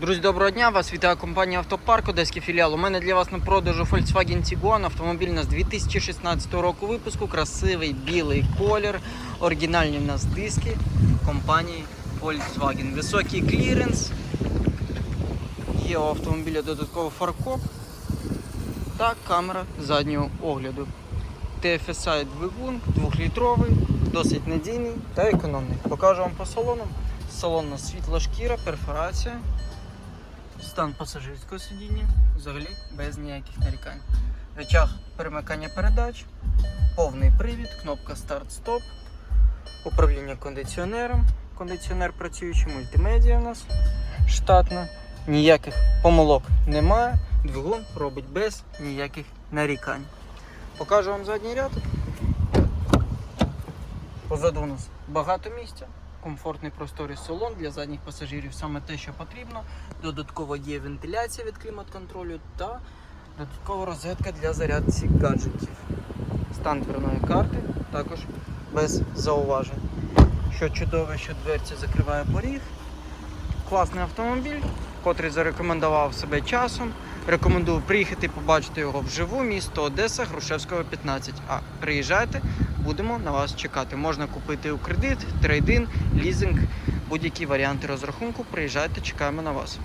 Друзі, доброго дня! Вас вітає компанія Автопарк, Одеський філіал. У мене для вас на продажу Volkswagen Tiguan. Автомобіль у нас 2016 року випуску. Красивий білий колір. Оригінальні в нас диски компанії Volkswagen. Високий кліренс. Є у автомобіля додатково фаркоп та камера заднього огляду. TFSI двигун 2-літровий, досить надійний та економний. Покажу вам по салону. Салонна світла шкіра, перфорація. Стан пасажирського сидіння взагалі без ніяких нарікань. Речах перемикання передач, повний привід, кнопка старт-стоп, управління кондиціонером. Кондиціонер працюючий, мультимедіа у нас штатна. Ніяких помилок немає. Двигун робить без ніяких нарікань. Покажу вам задній ряд. Позаду у нас багато місця, комфортний просторий салон для задніх пасажирів саме те, що потрібно. Додатково є вентиляція від клімат-контролю та додаткова розетка для зарядці гаджетів. Стан дверної карти також без зауважень. Що чудове, що дверця закриває поріг. Класний автомобіль, котрий зарекомендував себе часом. Рекомендую приїхати побачити його вживу. Місто Одеса, Грушевського 15. А приїжджайте, будемо на вас чекати. Можна купити у кредит, трейдин, лізинг, будь-які варіанти розрахунку. Приїжджайте, чекаємо на вас.